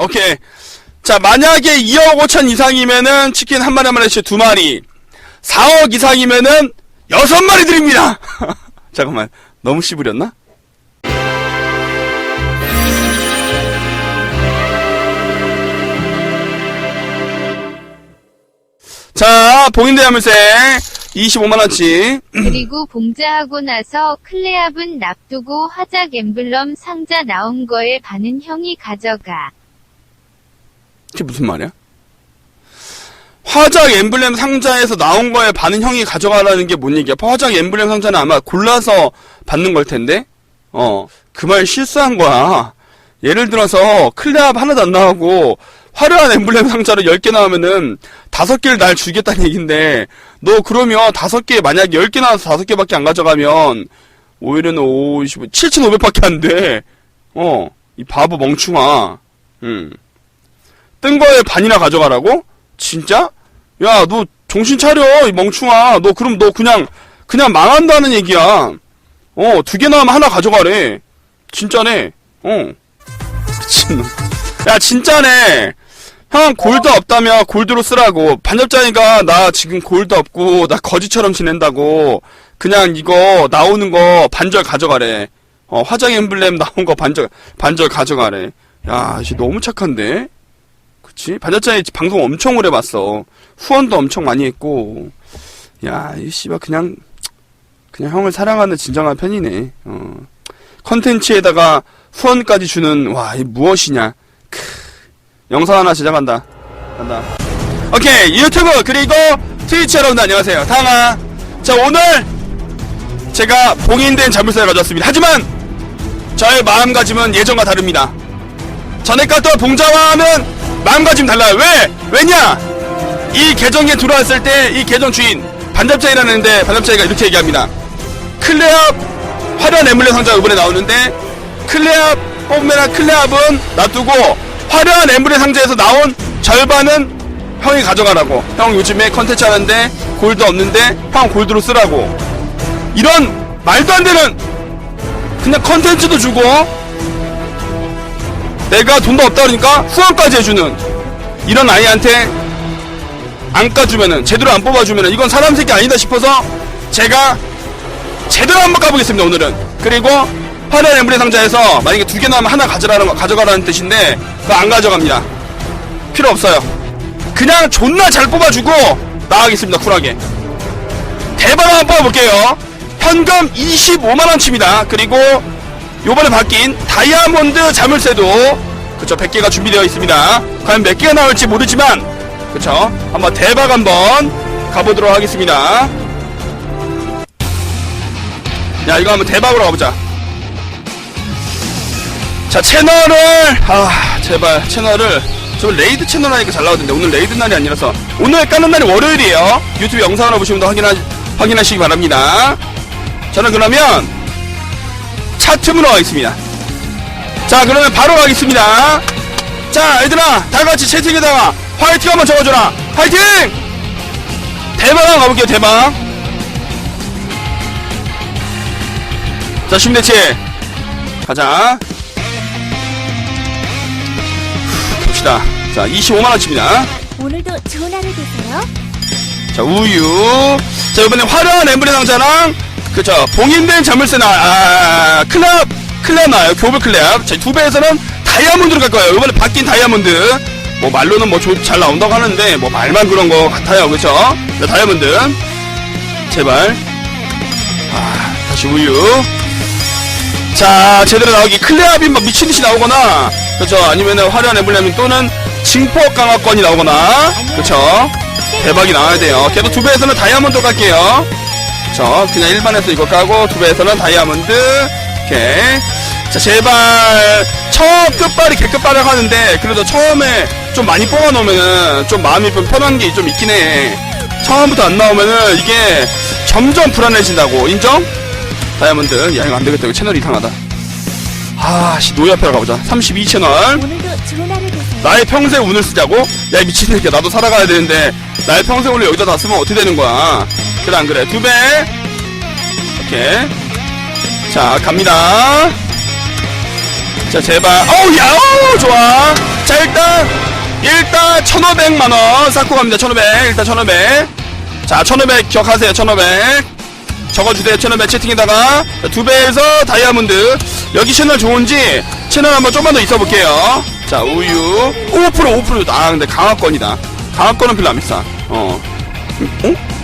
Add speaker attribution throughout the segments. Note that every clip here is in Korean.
Speaker 1: 오케이. 자, 만약에 2억 5천 이상이면은 치킨 한 마리 한 마리씩 두 마리. 4억 이상이면은 여섯 마리 드립니다! 잠깐만. 너무 씨부렸나? 자, 봉인대 하물쇠 25만원치.
Speaker 2: 그리고 봉자하고 나서 클레압은 납두고 화작 엠블럼 상자 나온 거에 반은 형이 가져가.
Speaker 1: 그게 무슨 말이야? 화작 엠블렘 상자에서 나온 거에 반은 형이 가져가라는 게 뭔 얘기야? 화작 엠블렘 상자는 아마 골라서 받는 걸 텐데? 어, 그 말 실수한 거야. 예를 들어서 클레압 하나도 안 나오고 화려한 엠블렘 상자로 10개 나오면은 5개를 날 주겠다는 얘긴데 너 그러면 5개 만약 10개 나와서 5개밖에 안 가져가면 오히려 는 5, 15, 7,500밖에 안 돼. 어, 이 바보 멍충아. 음. 뜬 거에 반이나 가져가라고? 진짜? 야, 너 정신 차려, 이 멍충아. 너 그럼 너 그냥, 그냥 망한다는 얘기야. 어, 두 개 나오면 하나 가져가래. 진짜네. 어. 미친놈. 야, 진짜네. 형, 골드 없다며 골드로 쓰라고. 반접자니까 나 지금 골드 없고, 나 거지처럼 지낸다고. 그냥 이거 나오는 거 반절 가져가래. 어, 화장 엠블렘 나온 거 반절, 반절 가져가래. 야, 씨 너무 착한데? 그치? 반자짜리 방송 엄청 오래 봤어. 후원도 엄청 많이 했고. 야, 이 씨발 그냥 그냥 형을 사랑하는 진정한 팬이네. 어. 컨텐츠에다가 후원까지 주는 와, 이 무엇이냐? 크. 영상 하나 제작한다. 간다. 오케이, 유튜브 그리고 트위치 여러분들 안녕하세요. 당아. 자, 오늘 제가 봉인된 자물쇠를 가져왔습니다. 하지만 저의 마음가짐은 예전과 다릅니다. 전에 깠던 봉자와는 마음가짐 달라요. 왜? 왜냐? 이 계정에 들어왔을 때 이 계정 주인 반잡자이라는데 반잡자이가 이렇게 얘기합니다. 클레압 화려한 에물레 상자가 이번에 나오는데 클레압 뽑으면 클레압은 놔두고 화려한 에물레 상자에서 나온 절반은 형이 가져가라고. 형 요즘에 컨텐츠 하는데 골드 없는데 형 골드로 쓰라고. 이런 말도 안 되는 그냥 컨텐츠도 주고 내가 돈도 없다 그러니까 후원까지 해주는 이런 아이한테 안 까주면은 제대로 안 뽑아주면은 이건 사람 새끼 아니다 싶어서 제가 제대로 한번 까보겠습니다 오늘은. 그리고 화려한 엠블렘 상자에서 만약에 두 개 나오면 하나 가져가라는 거 가져가라는 뜻인데 그거 안 가져갑니다. 필요 없어요. 그냥 존나 잘 뽑아주고 나가겠습니다 쿨하게. 대박 한번 뽑아볼게요. 현금 25만원치입니다. 그리고 요번에 바뀐 다이아몬드 자물쇠도 그쵸 100개가 준비되어 있습니다. 과연 몇 개가 나올지 모르지만 그쵸 한번 대박 한번 가보도록 하겠습니다. 야 이거 한번 대박으로 가보자. 자 채널을 아 제발 채널을 저 레이드 채널 하니까 잘 나오던데 오늘 레이드 날이 아니라서. 오늘 까는 날이 월요일이에요. 유튜브 영상으로 보시면 더 확인하, 확인하시기 바랍니다. 저는 그러면 차트으로 가겠습니다. 자, 그러면 바로 가겠습니다. 자, 얘들아, 다 같이 채팅에다가 화이팅 한번 적어줘라. 화이팅! 대박 한번 가볼게요, 대박. 자, 심대치. 가자. 후, 봅시다. 자, 25만원치입니다.
Speaker 3: 오늘도 좋은 하루 되세요.
Speaker 1: 자, 우유. 자, 이번에 화려한 엠블렘 상자랑, 그쵸, 봉인된 자물쇠 나, 아, 클럽, 클럽 나와요. 교불 클럽. 자, 두 배에서는 다이아몬드로 갈 거예요. 이번에 바뀐 다이아몬드. 뭐, 말로는 뭐, 조- 잘 나온다고 하는데, 뭐, 말만 그런 거 같아요. 그쵸? 자, 다이아몬드. 제발. 아, 다시 우유. 자, 제대로 나오기. 클레압이 막 미친듯이 나오거나, 그쵸? 아니면은 화려한 엠블렘 또는 징폭 강화권이 나오거나, 그쵸? 대박이 나와야 돼요. 걔도 두 배에서는 다이아몬드 갈게요. 저 그냥 일반에서 이거 까고 두 배에서는 다이아몬드. 오케이. 자 제발 처음 끝발이 개끝발을 하는데 그래도 처음에 좀 많이 뽑아놓으면은 좀 마음이 좀 편한 게 좀 있긴 해. 처음부터 안 나오면은 이게 점점 불안해진다고 인정? 다이아몬드 야 이거 안 되겠다 이거 채널 이상하다. 아씨 노예앞에 가보자. 32 채널.
Speaker 3: 오늘도 좋은 하루 되세요.
Speaker 1: 나의 평생 운을 쓰자고? 야, 이 미친 새끼야. 나도 살아가야 되는데, 나의 평생 운을 여기다 다 쓰면 어떻게 되는 거야? 그래, 안 그래? 두 배. 오케이. 자, 갑니다. 자, 제발. 어우, 야, 어우, 좋아. 자, 일단, 1500만원. 쌓고 갑니다. 1500 일단 1500 자 1500 기억하세요. 1500 적어주세요. 채널 채팅에다가. 두 배에서 다이아몬드. 여기 채널 좋은지 채널 한번 좀만 더 있어볼게요. 자 우유. 5% 5%아 근데 강화권이다. 강화권은 별로 안 비싸. 어. 어?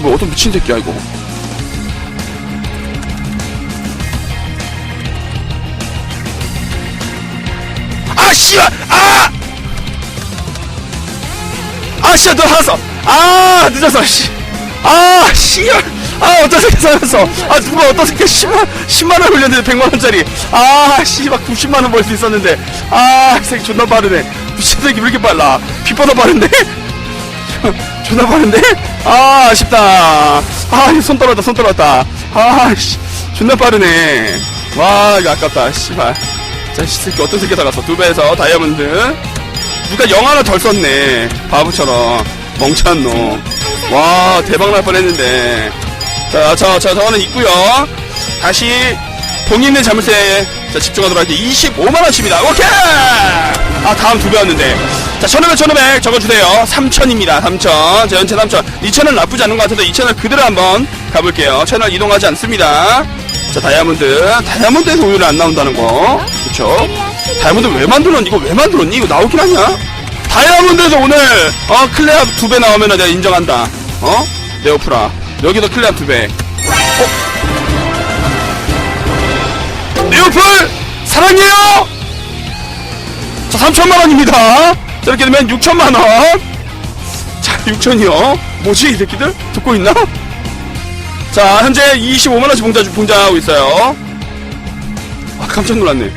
Speaker 1: 뭐 어떤 미친 새끼야 이거 아 씨발 아! 아 씨발 너 알았어 아 늦었어 씨 아, 씨발. 아, 어떤 새끼 살았어. 아, 누가 어떤 새끼 10만, 10만원 올렸는데 100만원짜리. 아, 씨발, 90만원 벌 수 있었는데. 아, 이 새끼 존나 빠르네. 미친 새끼 왜 이렇게 빨라? 빛보다 빠른데? 존나 빠른데? 아, 아쉽다. 아, 손 떨었다, 손 떨었다. 아, 씨. 존나 빠르네. 와, 이거 아깝다, 씨발. 자, 이 새끼 어떤 새끼 살았어. 두 배에서 다이아몬드. 누가 영 하나 덜 썼네. 바보처럼. 멍청한 놈. 와, 대박 날 뻔했는데. 자, 저, 저, 저거는 있고요 다시, 본인의 자물쇠, 자, 집중하도록 할게요. 25만원치입니다. 오케이! 아, 다음 두 배였는데. 자, 1500, 1500 적어주세요. 3000입니다. 3000. 자, 연체 3000. 이 채널 나쁘지 않은 것 같아서 이 채널 그대로 한번 가볼게요. 채널 이동하지 않습니다. 자, 다이아몬드. 다이아몬드에서 우유를 안 나온다는 거. 그쵸? 다이아몬드 왜 만들었니? 이거 왜 만들었니? 이거 나오긴 하냐? 다이아몬드에서 오늘 어 클레압 두 배 나오면 내가 인정한다. 어? 네오프라. 여기도 클레압 두 배. 어? 네오플 사랑해요. 자 3천만 원입니다. 자 이렇게 되면 6천만 원. 자 6천이요. 뭐지 이 새끼들? 듣고 있나? 자 현재 25만 원씩 봉자 봉자하고 있어요. 아 깜짝 놀랐네.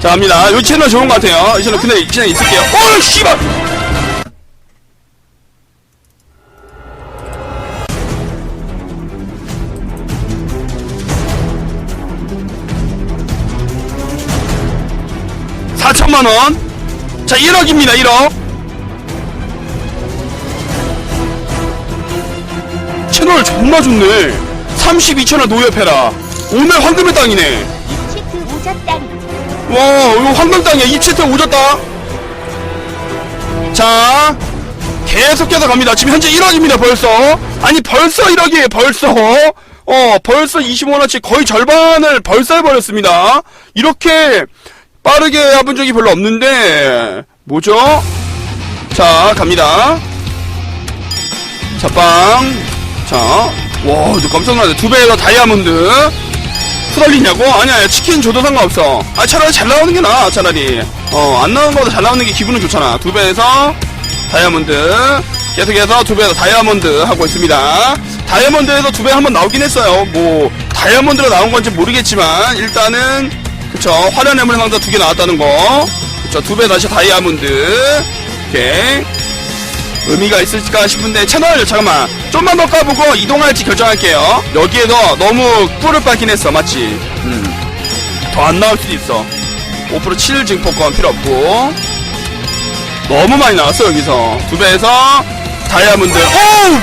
Speaker 1: 자, 갑니다. 이 채널 좋은 것 같아요. 이 채널 이 채널 있을게요. 어, 씨발! 사천만 원. 자, 1억입니다, 1억. 채널 존나 좋네. 32채널 노엽해라. 오늘 황금의 땅이네.
Speaker 3: 오졌다리.
Speaker 1: 와, 이거 황금 땅이야. 입체트 오졌다. 자, 계속해서 갑니다. 지금 현재 1억입니다, 벌써. 아니, 벌써 1억이에요, 벌써. 어, 벌써 25원어치 거의 절반을 벌써 해버렸습니다. 이렇게 빠르게 해본 적이 별로 없는데, 뭐죠? 자, 갑니다. 자, 빵. 자, 와, 너 깜짝 놀랐네. 두 배에서 다이아몬드. 후달리냐고? 아니야, 치킨 줘도 상관없어. 아, 차라리 잘 나오는 게 나아, 차라리. 어, 안 나오는 거보다 잘 나오는 게 기분은 좋잖아. 두 배에서 다이아몬드. 계속해서 두 배에서 다이아몬드 하고 있습니다. 다이아몬드에서 두 배 한번 나오긴 했어요. 뭐, 다이아몬드로 나온 건지 모르겠지만, 일단은, 그쵸, 화려한 애물 상자 두 개 나왔다는 거. 그쵸, 두 배 다시 다이아몬드. 오케이. 의미가 있을까 싶은데 채널 잠깐만. 좀만 더 까보고 이동할지 결정할게요. 여기에서 너무 꿀을 빠긴 했어 맞지? 음 더 안 나올 수도 있어. 5% 7 증폭권 필요 없고. 너무 많이 나왔어 여기서. 두 배에서 다이아몬드. 오우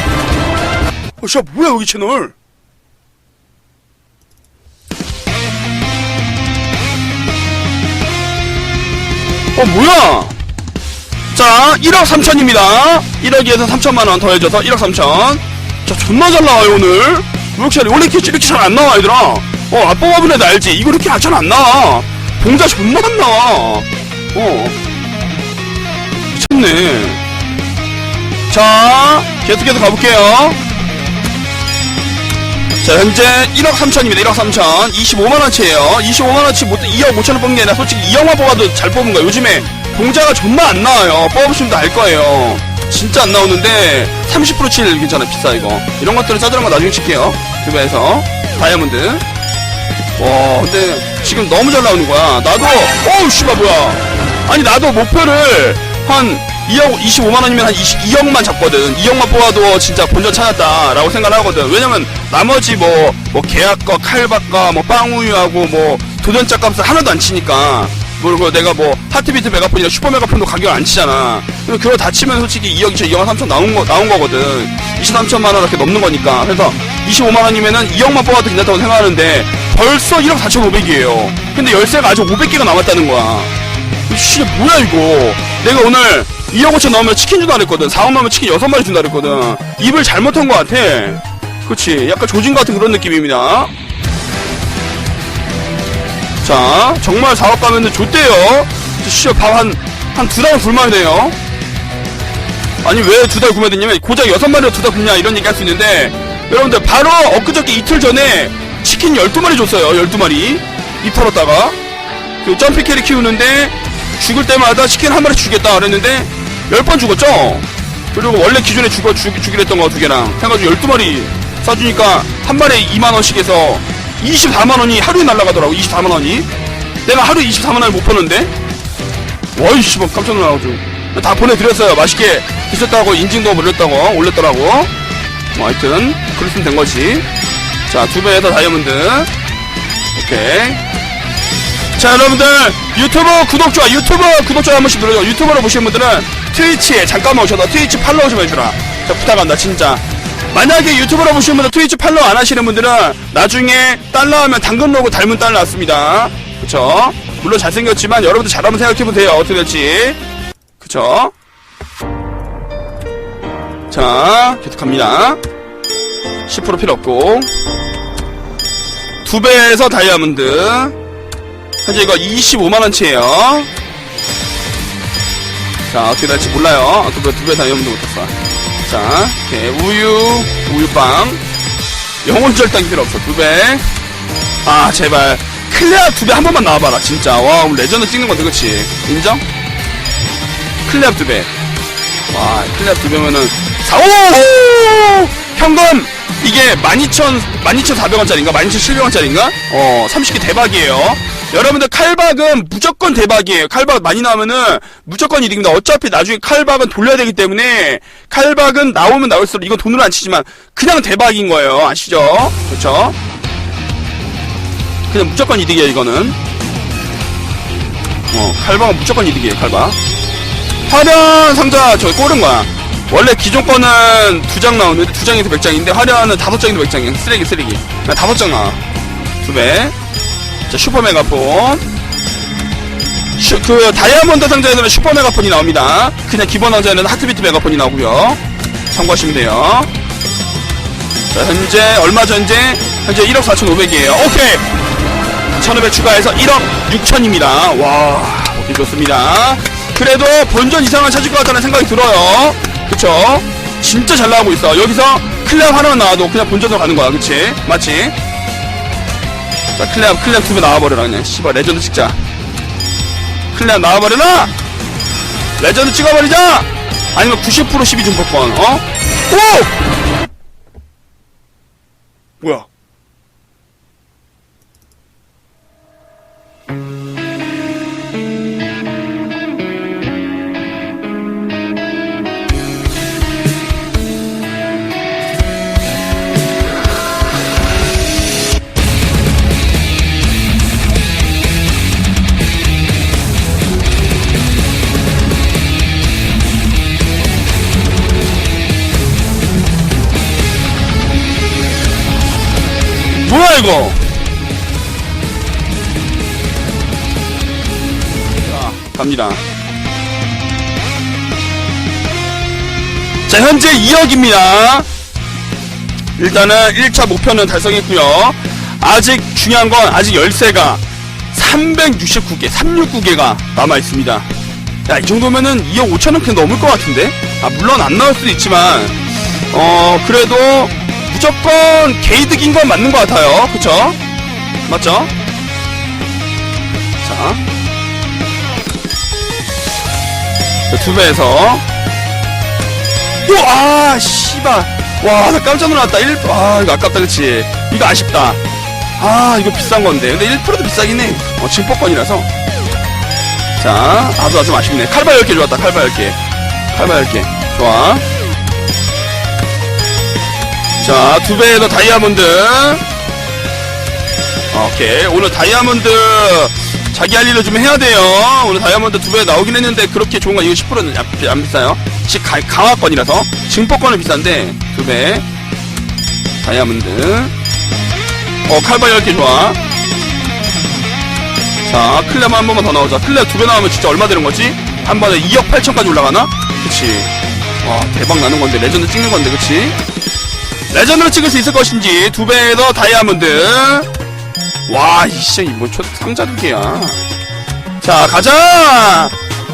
Speaker 1: 어, 씨 뭐야 여기 채널 어 뭐야 자, 1억 3천입니다. 1억에서 3천만원 더해줘서 1억 3천. 자, 존나 잘 나와요, 오늘. 왜 이렇게, 원래 이렇게, 이렇게 잘 안 나와, 얘들아. 어, 아빠 와본 애도 알지? 이거 이렇게 잘 안 나와. 봉자 존나 안 나와. 어. 미쳤네. 자, 계속해서 가볼게요. 자, 현재 1억 3천입니다. 1억 3천. 25만원치에요. 25만원치 못, 2억 5천원 뽑은 게 아니라 솔직히 2억만 뽑아도 잘 뽑은 거야. 요즘에 봉자가 존나 안 나와요. 뽑으시면 알 거예요. 진짜 안 나오는데 30%칠 괜찮아. 비싸, 이거. 이런 것들은 짜잘한 거 나중에 칠게요. 두배에서 다이아몬드. 와, 근데 지금 너무 잘 나오는 거야. 나도, 어우, 씨발, 뭐야. 아니, 나도 목표를 한 2억, 25만 원이면 한 22억만 잡거든. 2억만 뽑아도 진짜 본전 찾았다라고 생각을 하거든. 왜냐면, 나머지 뭐, 뭐, 계약과 칼바과, 뭐, 빵우유하고, 뭐, 도전자 값을 하나도 안 치니까. 그리고 내가 뭐, 하트비트 메가폰이나 슈퍼 메가폰도 가격을 안 치잖아. 그럼 그거 다 치면 솔직히 2억, 2천, 2억 3천 나온 거, 나온 거거든. 23천만 원 이렇게 넘는 거니까. 그래서 25만 원이면은 2억만 뽑아도 괜찮다고 생각하는데, 벌써 1억 4,500이에요. 근데 열쇠가 아직 500개가 남았다는 거야. 씨, 뭐야, 이거. 내가 오늘 2억 5천 넣으면 치킨 준다 그랬거든. 4억 넣으면 치킨 6마리 준다 그랬거든. 입을 잘못한 것 같아. 그치? 약간 조진 같은 그런 느낌입니다. 자 정말 4억 가면은 좋대요. 씨발 밥한 한 두 달 굶어야 아니 왜 두 달 굶어야 되냐면 고작 6마리로 두 달 굶냐 이런 얘기 할 수 있는데 여러분들 바로 엊그저께 이틀 전에 치킨 12마리 줬어요. 12마리. 입 털었다가. 그 점피 캐리 키우는데 죽을 때마다 치킨 한 마리 주겠다 그랬는데 10번 죽었죠? 그리고 원래 기존에 죽어, 죽, 주기로 했던 거 두 개랑 해가지고 12마리 싸주니까 한 마리에 2만원씩 해서 24만원이 하루에 날라가더라고 24만원이. 내가 하루에 24만원을 못 버는데? 와이씨 뭐 깜짝 놀라가지고. 다 보내드렸어요. 맛있게 드셨다고 인증도 올렸다고 올렸더라고. 뭐 하여튼 그랬으면 된거지. 자 두 배에서 다이아몬드. 오케이. 자 여러분들 유튜브 구독 좋아 유튜브 구독 좋아 한 번씩 눌러줘. 유튜브로 보시는 분들은 트위치에 잠깐만 오셔서 트위치 팔로우 좀 해주라. 자 부탁한다 진짜. 만약에 유튜브로 보시는 분들 트위치 팔로우 안 하시는 분들은 나중에 달러 하면 당근 로고 닮은 달러 왔습니다. 그쵸? 물론 잘생겼지만 여러분들 잘 한번 생각해보세요. 어떻게 될지. 그쵸? 자 계속 갑니다. 10% 필요 없고. 두 배에서 다이아몬드. 현재 이거 25만원치에요 자 어떻게 될지 몰라요. 아, 두배 두배 다이아몬드 못했어. 자 오케이 우유 우유빵. 영혼 절단기 필요 없어. 두배아 제발. 클레아 두 배 한 번만 나와봐라 진짜. 와 오늘 레전드 찍는 건데 그치? 인정? 클레아 두배와 클레아 두 배면은 4 오! 현금! 이게 12,000 12,400원짜리인가? 12,700원짜리인가? 어 30개 대박이에요 여러분들 칼박은 무조건 대박이에요. 칼박 많이 나오면은 무조건 이득입니다. 어차피 나중에 칼박은 돌려야 되기 때문에 칼박은 나오면 나올수록 이건 돈으로 안 치지만 그냥 대박인 거예요. 아시죠? 그렇죠 그냥 무조건 이득이에요 이거는. 어 칼박은 무조건 이득이에요 칼박. 화려한 상자. 저 꼬른 거야. 원래 기존 거는 두 장 나오는데 두 장에서 몇 장인데 화려한은 다섯 장에서 몇 장이야. 쓰레기 쓰레기. 그냥 다섯 장 나와. 두 배 자 슈퍼 메가폰. 슈, 그 다이아몬드 상자에서는 슈퍼 메가폰이 나옵니다. 그냥 기본 상자에는 하트비트 메가폰이 나오고요. 참고하시면 돼요. 자 현재 얼마 전제? 현재 1억 4,500이에요. 오케이! 1,500 추가해서 1억 6천입니다. 와 오케이 좋습니다. 그래도 본전 이상은 찾을 것 같다는 생각이 들어요. 그쵸? 진짜 잘 나가고 있어. 여기서 클레어 하나만 나와도 그냥 본전으로 가는 거야. 그치? 맞지 자 클레어 클레어 두배 나와버려라 그냥. 씨발 레전드 찍자. 클레어 나와버려라! 레전드 찍어버리자! 아니면 90% 12 중복권 어? 오! 뭐야 자 갑니다 자 현재 2억입니다 일단은 1차 목표는 달성했고요 아직 중요한 건 아직 열쇠가 369개 369개가 남아 있습니다 야 이 정도면은 2억 5천원 캔 넘을 것 같은데 아 물론 안 나올 수도 있지만 어 그래도 무조건 개이득인 건 맞는 것 같아요. 그쵸? 맞죠? 자. 두 배에서. 오, 아, 씨발. 와, 나 깜짝 놀랐다. 1, 아, 이거 아깝다, 그치? 이거 아쉽다. 아, 이거 비싼 건데. 근데 1%도 비싸긴 해. 어, 증폭권이라서. 자, 아주 아주 아쉽네. 칼바 10개 좋았다, 칼바 10개. 칼바 10개. 좋아. 자, 두더 다이아몬드. 오케이. 오늘 다이아몬드 자기 할 일을 좀 해야 돼요. 오늘 다이아몬드 두 배 나오긴 했는데 그렇게 좋은 거 이거 10%는 안, 비- 안 비싸요. 즉 가- 강화권이라서 증폭권은 비싼데 두 배. 다이아몬드. 어, 칼바 10개 좋아. 자, 클레마 한 번만 더 나오자. 클레 두배 나오면 진짜 얼마 되는 거지? 한 번에 2억 8천까지 올라가나? 그치. 와, 대박 나는 건데, 레전드 찍는 건데, 그치? 레전드로 찍을 수 있을 것인지, 두 배 더 다이아몬드. 와, 이씨, 뭐, 초, 상자 두 개야. 자, 가자!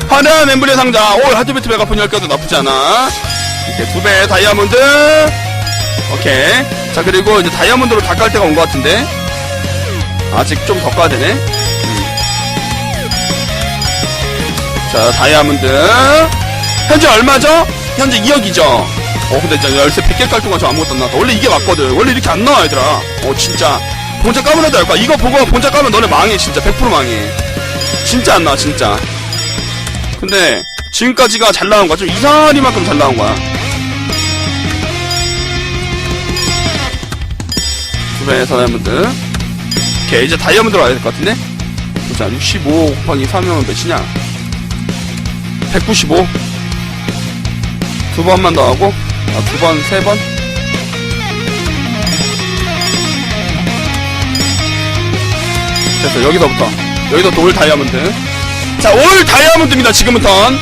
Speaker 1: 화려한 엠블렘 상자. 오, 하드비트 메가폰 10개도 나쁘지 않아. 이렇게 두배 다이아몬드. 오케이. 자, 그리고 이제 다이아몬드로 다 깔 때가 온 것 같은데. 아직 좀 더 까야 되네. 자, 다이아몬드. 현재 얼마죠? 현재 2억이죠? 어, 근데 진짜 열쇠 100개 깔 동안 저 아무것도 안 나왔다. 원래 이게 맞거든. 원래 이렇게 안 나와, 얘들아. 어, 진짜. 본자 까면 해도 할 거야. 이거 보고 본자 까면 너네 망해, 진짜. 100% 망해. 진짜 안 나와, 진짜. 근데, 지금까지가 잘 나온 거야. 좀 이상하리만큼 잘 나온 거야. 두배 다이아몬드. 오케이, 이제 다이아몬드로 와야 될 것 같은데? 보자, 65 곱하기 3이면 몇이냐? 195. 두 번만 더 하고, 아, 두 번, 세 번? 됐어, 여기서부터. 여기서부터 올 다이아몬드. 자, 올 다이아몬드입니다, 지금부턴.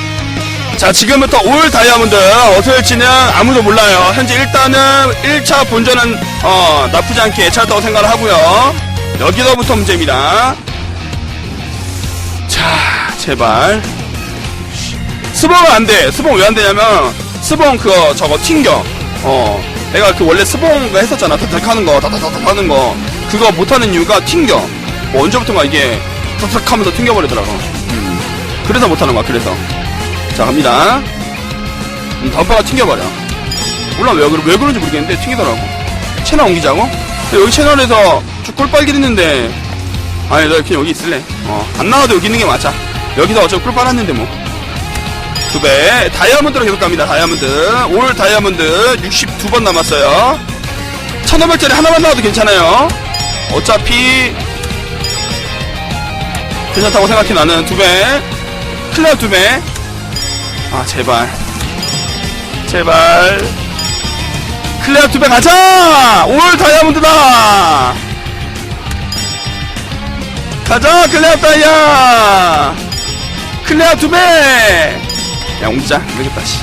Speaker 1: 자, 지금부터 올 다이아몬드. 어떻게 될지는 아무도 몰라요. 현재 일단은 1차 본전은, 어, 나쁘지 않게 예찰했다고 생각을 하고요. 여기서부터 문제입니다. 자, 제발. 스봉은 안 돼. 스봉 왜 안 되냐면, 스봉 그거, 저거 튕겨. 어. 내가 그 원래 스봉 그 했었잖아. 탁탁 하는 거, 타타타타 하는 거. 그거 못하는 이유가 튕겨. 뭐 언제부턴가 이게 탁탁 하면서 튕겨버리더라고. 음. 그래서 못하는 거야, 그래서. 자, 갑니다. 음, 덤퍼가 튕겨버려. 몰라, 왜, 그러- 왜 그런지 모르겠는데, 튕기더라고. 채널 옮기자고? 여기 채널에서 쭉 꿀빨긴 했는데, 아니, 너 그냥 여기 있을래. 어, 안 나와도 여기 있는 게 맞아. 여기서 어차피 꿀 빨았는데, 뭐. 두 배. 다이아몬드로 계속 갑니다, 다이아몬드. 올 다이아몬드 62번 남았어요. 1500짜리 하나만 나와도 괜찮아요. 어차피, 괜찮다고 생각해, 나는. 두 배. 클레어 두 배. 아, 제발. 제발. 클레어 두 배 가자! 올 다이아몬드다! 가자, 클레어 다이아! 클레어 두 배! 야. 안 되겠다, 씨.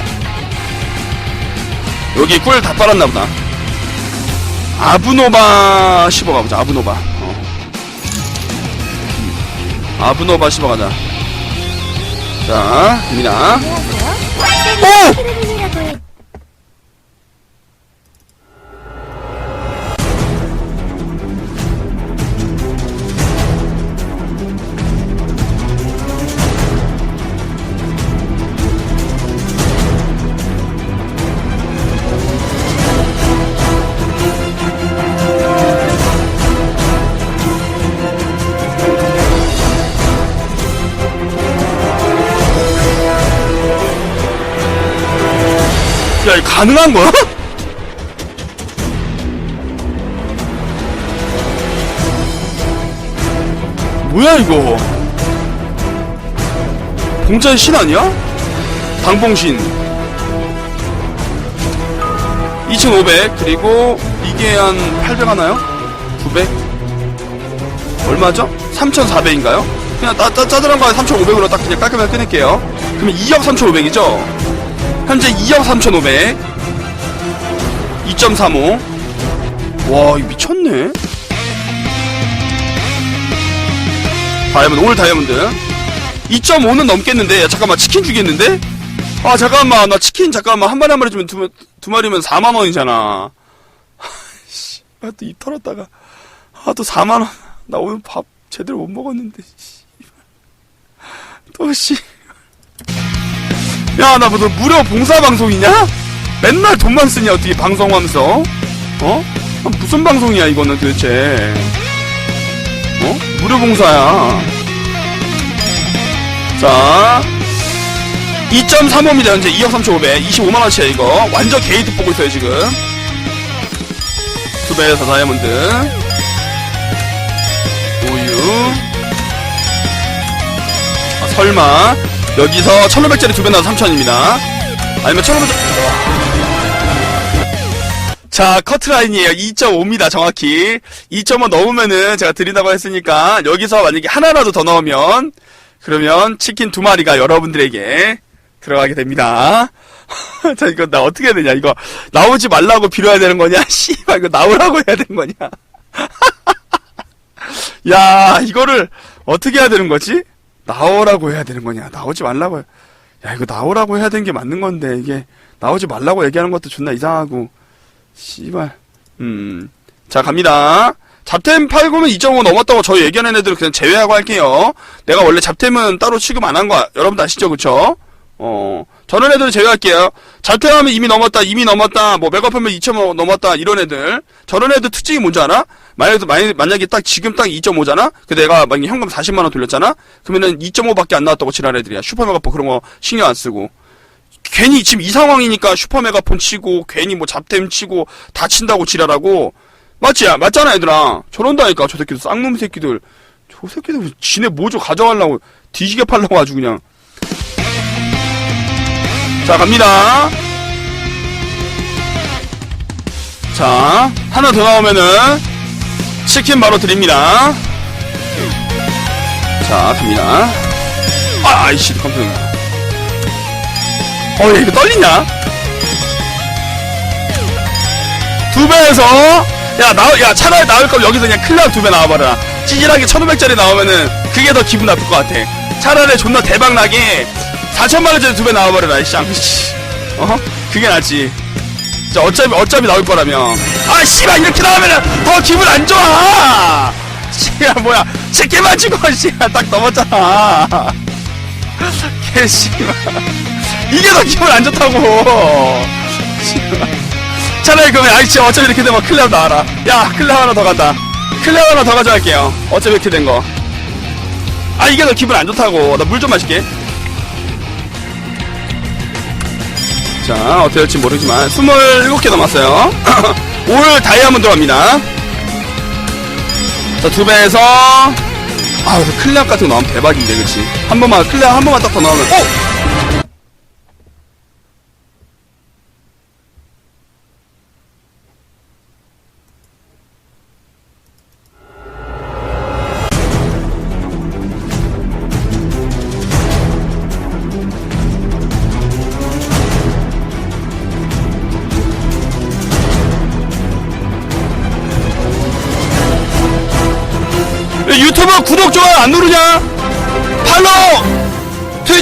Speaker 1: 여기 꿀 다 빨았나 보다. 아브노바 씹어 가보자, 아브노바. 어. 아브노바 씹어가자. 자, 갑니다.
Speaker 3: 안녕하세요.
Speaker 1: 오! 가능한 거야? 뭐야, 이거? 봉자의 신 아니야? 방봉신. 2,500, 그리고 이게 한 800 하나요? 900? 얼마죠? 3,400인가요? 그냥 따, 따, 짜들한 거에 3,500으로 딱 그냥 깔끔하게 끊을게요. 그러면 2억 3,500이죠? 현재 2억 3,500 2.35 와 미쳤네. 다이아몬드 올 다이아몬드. 2.5는 넘겠는데? 야 잠깐만 치킨 주겠는데? 아 잠깐만 나 치킨 잠깐만 한 마리 한 마리 주면 두, 두 마리면 4만원이잖아. 아또 입 털었다가. 아 또 4만원. 나 오늘 밥 제대로 못 먹었는데 또씨. 야, 나 무슨 무료 봉사 방송이냐? 맨날 돈만 쓰냐, 어떻게 방송하면서? 어? 아, 무슨 방송이야, 이거는 도대체. 어? 무료 봉사야. 자. 2.35입니다, 현재. 2억 3,500. 25만원치야, 이거. 완전 게이트 보고 있어요, 지금. 두 배에서 다이아몬드. 우유. 아, 설마. 여기서 1500짜리 두 배 나서 3000입니다. 아니면 1500짜리. 자, 커트라인이에요. 2.5입니다, 정확히. 2.5 넣으면은 제가 드린다고 했으니까, 여기서 만약에 하나라도 더 넣으면, 그러면 치킨 두 마리가 여러분들에게 들어가게 됩니다. 자, 이거 나 어떻게 해야 되냐? 이거 나오지 말라고 빌어야 되는 거냐? 씨발, 이거 나오라고 해야 되는 거냐? 야, 이거를 어떻게 해야 되는 거지? 나오라고 해야 되는 거냐? 나오지 말라고. 해- 야, 이거 나오라고 해야 되는 게 맞는 건데, 이게 나오지 말라고 얘기하는 것도 존나 이상하고. 씨발. 음. 자, 갑니다. 잡템 팔고면 2.5 넘었다고 저 얘기하는 애들은 그냥 제외하고 할게요. 내가 원래 잡템은 따로 취급 안 한 거, 여러분도 아시죠? 그쵸? 어, 저런 애들은 제외할게요. 잡템하면 이미 넘었다, 이미 넘었다, 뭐, 맥업하면 2.5 넘었다, 이런 애들. 저런 애들 특징이 뭔지 알아? 만약에, 만약에, 딱 지금 딱 2.5잖아? 그 내가 만약에 현금 40만원 돌렸잖아? 그러면은 2.5밖에 안 나왔다고 지랄 애들이야. 슈퍼메가폰 그런 거 신경 안 쓰고. 괜히 지금 이 상황이니까 슈퍼메가폰 치고, 괜히 뭐 잡템 치고, 다친다고 지랄하고, 맞지? 맞잖아, 얘들아. 저런다니까, 저 새끼들, 쌍놈 새끼들. 저 새끼들, 지네 모조 가져가려고, 뒤지게 팔려고 아주 그냥. 자, 갑니다. 자, 하나 더 나오면은, 치킨 바로 드립니다. 자, 갑니다. 아, 아이씨, 깜짝이야. 어, 야, 이거 떨리냐? 두 배에서, 야, 나, 야, 차라리 나올 거면 여기서 그냥 클럽 두배 나와봐라. 찌질하게 1500짜리 나오면은, 그게 더 기분 나쁠 것 같아. 차라리 존나 대박나게, 4천만원짜리 두 배 나와버려라, 이 쌍, 씨. 어? 그게 낫지. 자, 어차피, 어차피 나올 거라며. 아, 씨발, 이렇게 나오면은 더 기분 안 좋아! 씨야, 뭐야. 새끼만 치고, 씨야, 딱 넘었잖아. 개, 씨발. 이게 더 기분 안 좋다고. 차라리 그러면, 아이, 진짜 어차피 이렇게 되면 클레어 나와라. 야, 클레어 하나 더 간다. 클레어 하나 더 가져갈게요. 어차피 이렇게 된 거. 아, 이게 더 기분 안 좋다고. 나 물 좀 마실게. 자, 어떻게 될지 모르지만, 27개 남았어요. 올 다이아몬드 갑니다. 자, 두 배에서, 아, 클레어 같은 거 나오면 대박인데, 그치? 한 번만, 클레어 한 번만 딱 더 나오면, 어!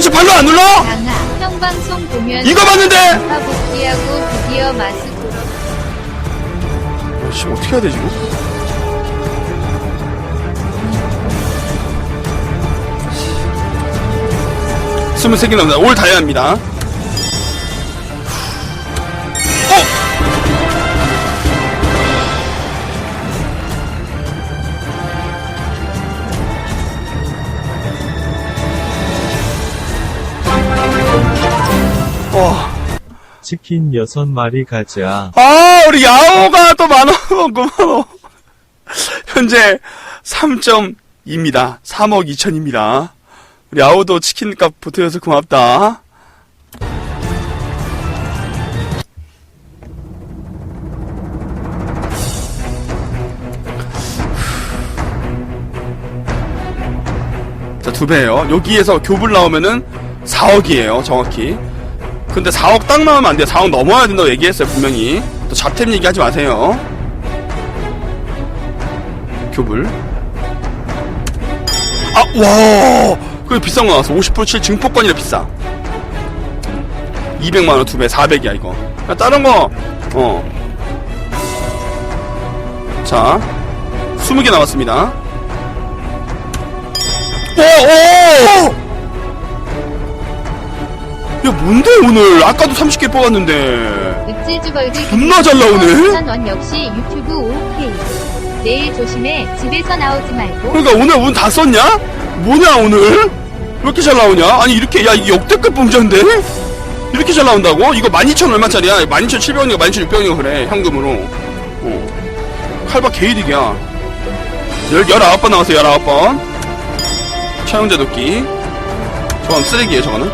Speaker 1: 트위치 팔로우 안 눌러?
Speaker 2: 형 방송 보면
Speaker 1: 이거 봤는데!
Speaker 2: 복귀하고 드디어 마스크로
Speaker 1: 씨, 어떻게 해야 되지, 이거? 스물세 개 남니다. 올 다이아입니다.
Speaker 4: 치킨 6마리 가자.
Speaker 1: 아, 우리 야호가 또 만원, 고마워. 현재 3.2입니다. 3억 2천입니다. 우리 야호도 치킨값 보태줘서 고맙다. 자, 두 배예요. 여기에서 교불 나오면은 4억이에요, 정확히. 근데 4억 딱 나오면 안 돼요. 4억 넘어야 된다고 얘기했어요, 분명히. 또 잡템 얘기하지 마세요. 교불. 아, 와! 그게 비싼 거 나왔어. 50%칠 증폭권이라 비싸. 200만원 두 배, 400이야, 이거. 야, 다른 거, 어. 자, 20개 남았습니다. 오, 오! 야, 뭔데, 오늘? 아까도 30개 뽑았는데.
Speaker 2: 읍지주벌드
Speaker 1: 존나 잘 나오네?
Speaker 2: 원 역시 유튜브 내일 조심해 집에서 나오지 말고
Speaker 1: 그러니까 오늘 운 다 썼냐? 뭐냐 오늘? 왜 이렇게 잘 나오냐? 아니 이렇게 야 이게 역대급 봉자인데? 이렇게 잘 나온다고? 이거 12,000 얼마짜리야? 12,700원인가 12,600원인가 그래 현금으로 어. 칼바 개이득이야 19번 나왔어요 19번 차용자 도끼 저건 쓰레기예요 저거는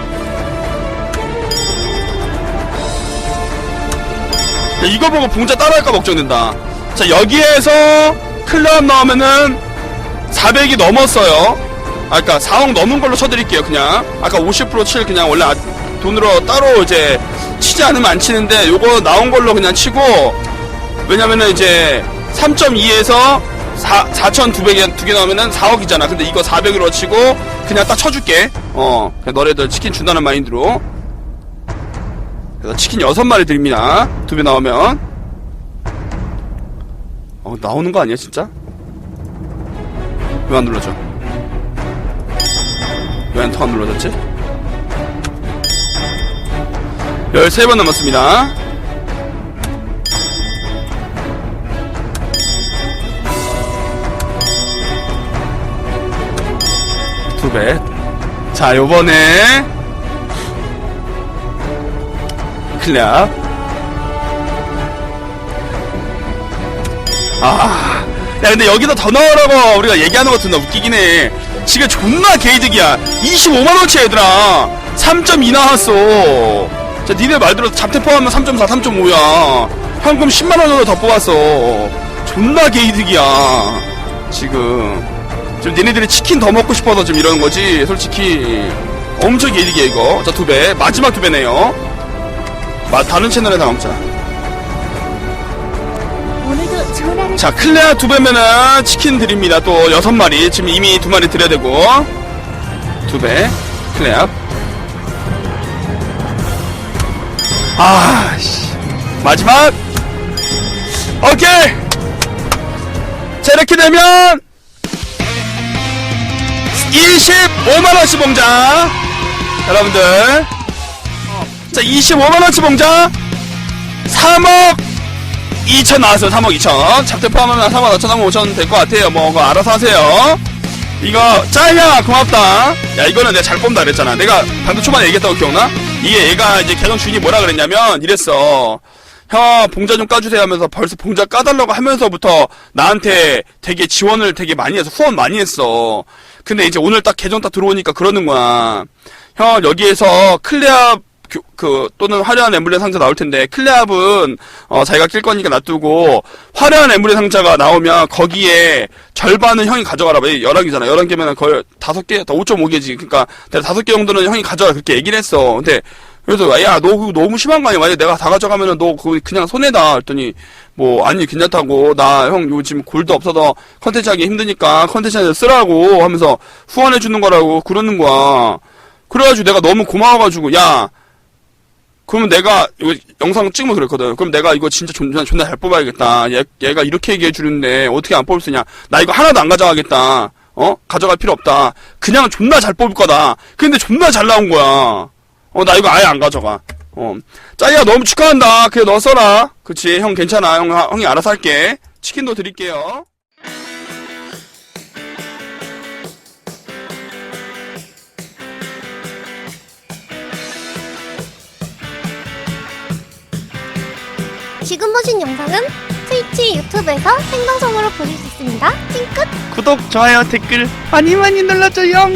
Speaker 1: 이거 보고 봉자 따라할까 걱정된다 자 여기에서 클럽 나오면은 400이 넘었어요 아까 4억 넘은 걸로 쳐드릴게요 그냥 아까 50%칠 그냥 원래 아- 돈으로 따로 이제 치지 않으면 안 치는데 요거 나온 걸로 그냥 치고 왜냐면은 이제 3.2에서 4, 4,200에 두개 나오면은 4억이잖아. 근데 이거 400으로 치고 그냥 딱 쳐줄게. 어, 그냥 너네들 치킨 준다는 마인드로. 그래서 치킨 6마리 드립니다. 두 배 나오면. 어, 나오는 거 아니야, 진짜? 왜 안 눌러져? 왜 엔터 안 눌러졌지? 13번 남았습니다. 두 배. 자, 요번에 클랩. 아, 야, 근데 여기다 더 넣으라고 우리가 얘기하는 것 같은데 웃기긴 해. 지금 존나 개이득이야. 25만원치 얘들아. 3.2 나왔어. 자, 니네 말대로 잡태 포함하면 3.4, 3.5야. 현금 10만원 정도 더 뽑았어. 존나 개이득이야. 지금. 지금 니네들이 치킨 더 먹고 싶어서 지금 이러는 거지. 솔직히. 엄청 개이득이야, 이거. 자, 두 배. 마지막 두 배네요. 마, 다른 채널에 나왔잖아.
Speaker 3: 오늘도 좋은 하루
Speaker 1: 자, 클레아 두 배면은 치킨 드립니다. 또 여섯 마리. 지금 이미 두 마리 드려야 되고. 두 배. 클레아. 아, 씨. 마지막. 오케이! 자, 이렇게 되면 25만원씩 봉자. 여러분들. 자, 25만원씩 봉자. 3억 2천 나왔어요. 3억 2천. 잡대 포함하면 3억 5천 하면 5천 될 것 같아요. 뭐, 그거 알아서 하세요. 이거, 짜야, 고맙다. 야, 이거는 내가 잘 뽑는다 그랬잖아. 내가 방금 초반에 얘기했다고 기억나? 이게 얘가 이제 계정 주인이 뭐라 그랬냐면, 이랬어. 형, 봉자 좀 까주세요 하면서 벌써 봉자 까달라고 하면서부터 나한테 되게 지원을 되게 많이 해서 후원 많이 했어. 근데 이제 오늘 딱 계정 딱 들어오니까 그러는 거야. 형, 여기에서 클레아 그, 그 또는 화려한 엠블렘 상자 나올 텐데 클레압은 어 자기가 낄 거니까 놔두고 화려한 엠블렘 상자가 나오면 거기에 절반은 형이 가져가라. 11개잖아. 11개면 거의 5개, 5.5개지. 그러니까 내가 5개 정도는 형이 가져가라. 그렇게 얘기를 했어. 근데 그래서 야, 너 그거 너무 심한 거 아니야? 만약에 내가 다 가져가면은 너 그거 그냥 손해다. 그랬더니 뭐 아니 괜찮다고 나 형 요즘 골도 없어서 컨텐츠 하기 힘드니까 컨텐츠 쓰라고 하면서 후원해 주는 거라고 그러는 거야. 그래가지고 내가 너무 고마워가지고 야 그러면 내가 이거 영상 찍으면 그랬거든. 그럼 내가 이거 진짜 존나 존나 잘 뽑아야겠다. 얘 얘가 이렇게 얘기해 주는데 어떻게 안 뽑을 수 있냐? 나 이거 하나도 안 가져가겠다. 어? 가져갈 필요 없다. 그냥 존나 잘 뽑을 거다. 근데 존나 잘 나온 거야. 어, 나 이거 아예 안 가져가. 어. 짜이야 너무 축하한다. 그래 너 써라. 그치 형 괜찮아. 형 형이 알아서 할게. 치킨도 드릴게요.
Speaker 3: 지금 보신 영상은 트위치 유튜브에서 생방송으로 보실 수 있습니다. 찡끗!
Speaker 1: 구독 좋아요 댓글 많이 많이 눌러줘요.